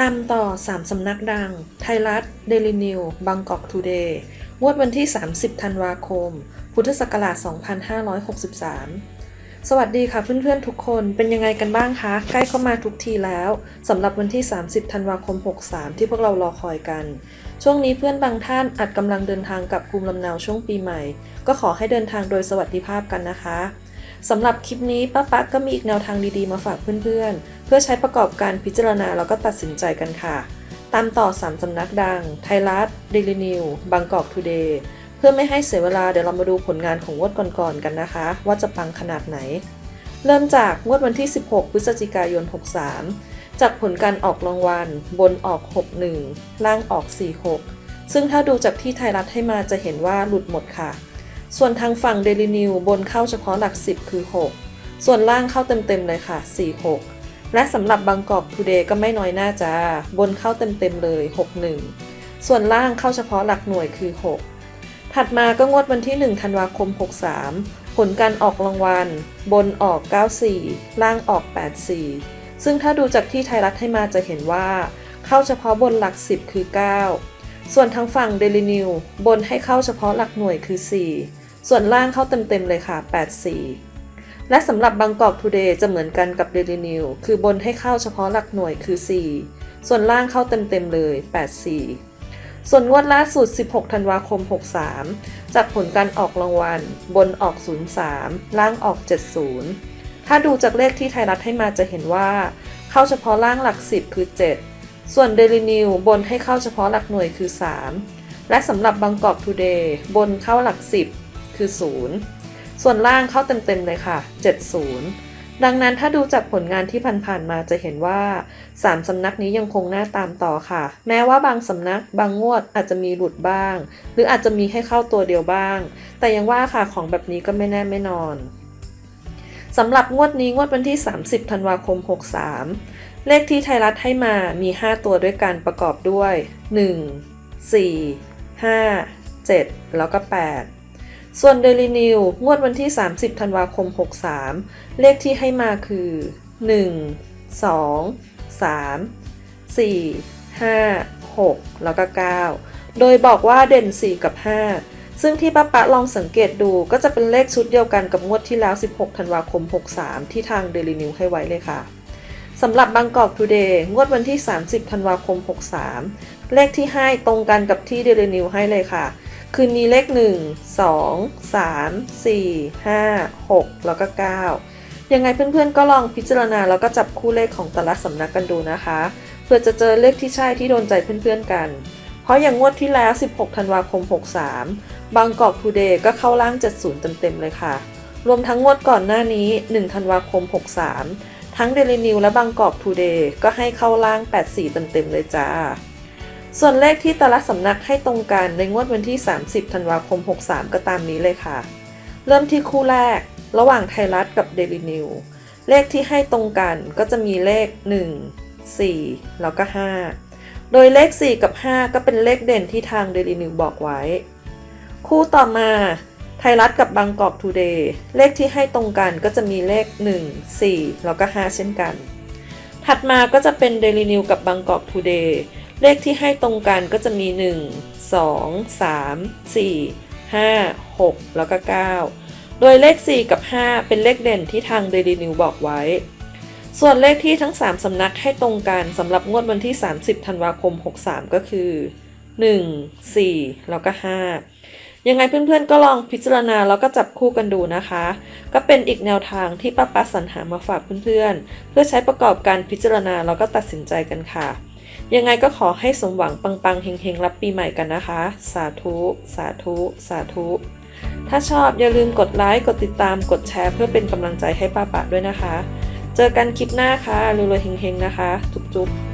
3 สำนักดัง ไทยรัฐ เดลินิวบางกอกทูเดย์ งวดวันที่ 30 ธันวาคม พุทธศักราช 2563 สวัสดีค่ะเพื่อนๆทุกคน เป็นยังไงกันบ้างคะ ใกล้เข้ามาทุกทีแล้วสำหรับวันที่ 30 ธันวาคม 63 ที่พวกเรารอคอยกัน ช่วงนี้เพื่อนบางท่านอาจกำลังเดินทางกลับภูมิลำเนาช่วงปีใหม่ ก็ขอให้เดินทางโดยสวัสดิภาพกันนะคะ สำหรับคลิปนี้ป้าปั๊กก็มีอีกแนวทางดีๆมาฝากเพื่อนๆ เพื่อใช้ประกอบการพิจารณาแล้วก็ตัดสินใจกันค่ะ ตามต่อ 3 สำนักดัง ไทยรัฐเดลินิวบางกอกทูเดย์เพื่อไม่ให้เสียเวลาเดี๋ยวเรามาดูผลงานของงวดก่อนๆกันนะคะ ว่าจะปังขนาดไหน เริ่มจากงวดวันที่ 16 พฤศจิกายน 63 จากผลการออกรางวัล บนออก 61 ล่างออก 46 ซึ่งถ้าดูจากที่ไทยรัฐให้มาจะเห็นว่าหลุดหมดค่ะ ส่วนทางฝั่ง Daily New บนเข้าเฉพาะหลัก 10 คือ 6 ส่วนล่างเข้าเต็มๆเลยค่ะ 46 และสำหรับบางกอก Today ก็ไม่น้อยหน้าจ้า บนเข้าเต็มๆเลย 61 ส่วนล่างเข้าเฉพาะหลักหน่วยคือ 6 ถัดมาก็งวดวันที่ 1 ธันวาคม 63 ผลการออกรางวัล บนออก 94 ล่างออก 84 ซึ่งถ้าดูจากที่ไทยรัฐให้มาจะเห็นว่า เข้าเฉพาะบนหลัก 10 คือ 9 ส่วนทางฝั่ง Daily New บนให้เข้าเฉพาะหลักหน่วยคือ 4 ส่วนล่างเข้าเต็มๆเลยค่ะ 84 และสำหรับบางกอก Today จะเหมือนกันกับ Daily New คือบนให้เข้าเฉพาะหลักหน่วยคือ 4 ส่วนล่างเข้าเต็มๆเลย 84 ส่วนงวดล่าสุด 16 ธันวาคม 63 จากผลการออกรางวัล บนออก 03 ล่างออก 70 ถ้าดูจากเลขที่ไทยรัฐให้มาจะเห็นว่า เข้าเฉพาะล่างหลัก 10 คือ 7 ส่วน Daily New บนให้เข้าเฉพาะหลักหน่วยคือ 3 และสำหรับบางกอก Today บนเข้าหลัก 10 คือ 0 ส่วนล่างเข้าเต็มๆเลยค่ะ 70 ดังนั้นถ้าดูจากผลงานที่ผ่านๆมาจะเห็นว่า 3 สำนักนี้ยังคงหน้าตามต่อค่ะ แม้ว่าบางสำนักบางงวดอาจจะมีหลุดบ้าง หรืออาจจะมีให้เข้าตัวเดียวบ้าง แต่ยังว่าค่ะของแบบนี้ก็ไม่แน่ไม่นอนสำหรับงวดนี้งวดวันที่ 30 ธันวาคม 63 เลขที่ไทยรัฐให้มามี 5 ตัวด้วยกันประกอบด้วย 1 4 5 7 แล้วก็ 8 ส่วน Daily New งวดวันที่ 30 ธันวาคม 63 เลขที่ให้มาคือ 1 2 3 4 5 6 แล้วก็ 9 โดยบอกว่าเด่น 4 กับ 5 ซึ่งที่ป้าปะลองสังเกตดูก็จะเป็นเลขชุดเดียวกันกับงวดที่แล้ว 16 ธันวาคม 63 ที่ทาง Daily New ให้ไว้เลยค่ะสำหรับบางกอก Today งวดวันที่ 30 ธันวาคม 63 เลขที่ให้ตรงกันกับที่ Daily New ให้เลยค่ะ คือมีเลข 1 2 3 4 5 6 แล้วก็ 9 ยังไงเพื่อนๆก็ลองพิจารณาแล้วก็จับคู่เลขของแต่ละสำนักกันดูนะคะ เพื่อจะเจอเลขที่ใช่ที่โดนใจเพื่อนๆกัน เพราะอย่างงวดที่แล้ว 16 ธันวาคม 63 บางกอก Today ก็เข้าล่าง 70 เต็มๆเลยค่ะ รวมทั้งงวดก่อนหน้านี้ 1 ธันวาคม 63 ทั้ง Daily New และบางกอก Today ก็ให้เข้าล่าง 84 เต็มๆเลยจ้า ส่วนเลขที่แต่ละสำนักให้ตรงกันในงวดวันที่ 30 ธันวาคม 63 ก็ตามนี้เลยค่ะ เริ่มที่คู่แรก ระหว่างไทยรัฐกับ Daily New เลขที่ให้ตรงกันก็จะมีเลข 1 4 แล้วก็ 5 โดยเลข 4 กับ 5 ก็เป็นเลขเด่นที่ทาง Daily New บอกไว้ คู่ต่อมาไทยรัฐกับบางกอก Today เลขที่ให้ตรงกันก็จะมีเลข 1 4 แล้วก็ 5 เช่นกัน ถัดมาก็จะเป็น Daily New กับบางกอก Today เเลขที่ให้ตรงกันก็จะมี 1 2 3 4 5 6 แล้วก็ 9 โดยเลข 4 กับ 5 เป็นเลขเด่นที่ทาง Daily New บอกไว้ ส่วนเลขที่ทั้ง 3 สำนักให้ตรงกันสำหรับงวดวันที่ 30 ธันวาคม 63 ก็คือ 1 4 แล้วก็ 5 ยังไงเพื่อนๆก็ลองพิจารณาแล้วก็จับคู่กันดูนะคะ ก็เป็นอีกแนวทางที่ป้าปัสสรรหามาฝากเพื่อนๆ เพื่อใช้ประกอบการพิจารณาแล้วก็ตัดสินใจกันค่ะ ยังไงก็ขอให้สมหวังปังๆเฮงๆ รับปีใหม่กันนะคะ สาธุ สาธุ สาธุ ถ้าชอบอย่าลืมกดไลค์กดติดตามกดแชร์เพื่อเป็นกำลังใจให้ป้าปะด้วยนะคะ เจอกันคลิปหน้าค่ะรวยๆเฮงๆนะคะ จุ๊บๆ